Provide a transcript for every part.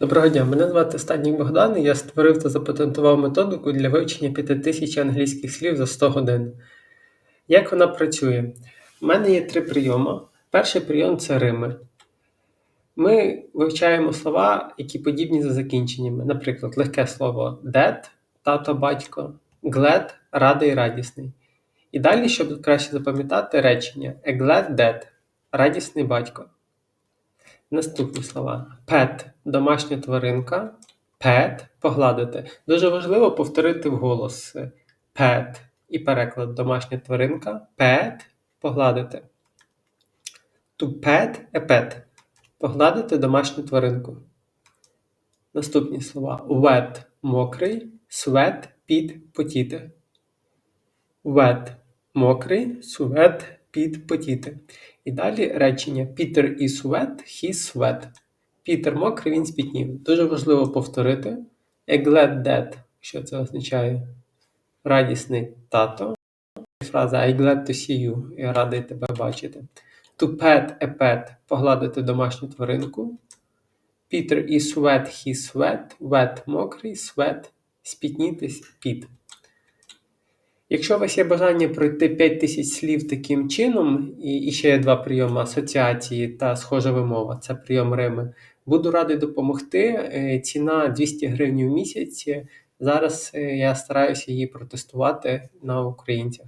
Доброго дня, мене звати Стаднік Богдан, і я створив та запатентував методику для вивчення 5000 англійських слів за 100 годин. Як вона працює? У мене є три прийоми. Перший прийом це Рими. Ми вивчаємо слова, які подібні за закінченнями. Наприклад, легке слово dad, тато, батько, glad, радий, радісний. І далі, щоб краще запам'ятати речення A glad dad радісний батько. Наступні слова: pet домашня тваринка, pet погладити. Дуже важливо повторити вголос pet і переклад домашня тваринка, pet погладити. To pet a pet погладити домашню тваринку. Наступні слова: wet мокрий, sweat під потіти. Wet мокрий, sweat під потіти. І далі речення Peter is wet, he sweat. Пітер мокрий, він спітнів. Дуже важливо повторити. A glad dad, що це означає радісний тато. Фраза I glad to see you. Я радий тебе бачити. To pet a pet погладити домашню тваринку. Peter is wet, he sweat. Wet мокрий, sweat спітнітись, піт. Якщо у вас є бажання пройти 5000 слів таким чином, і, і ще є два прийоми асоціації та схожа вимова це прийом Рими. Буду радий допомогти. Е, ціна 200 гривень в місяць. Зараз е, я стараюся її протестувати на українцях.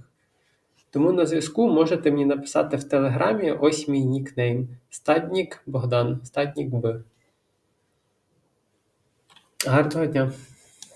Тому на зв'язку можете мені написати в Телеграмі ось мій нікнейм. Стаднік Богдан, Стаднік Б. Гарного дня!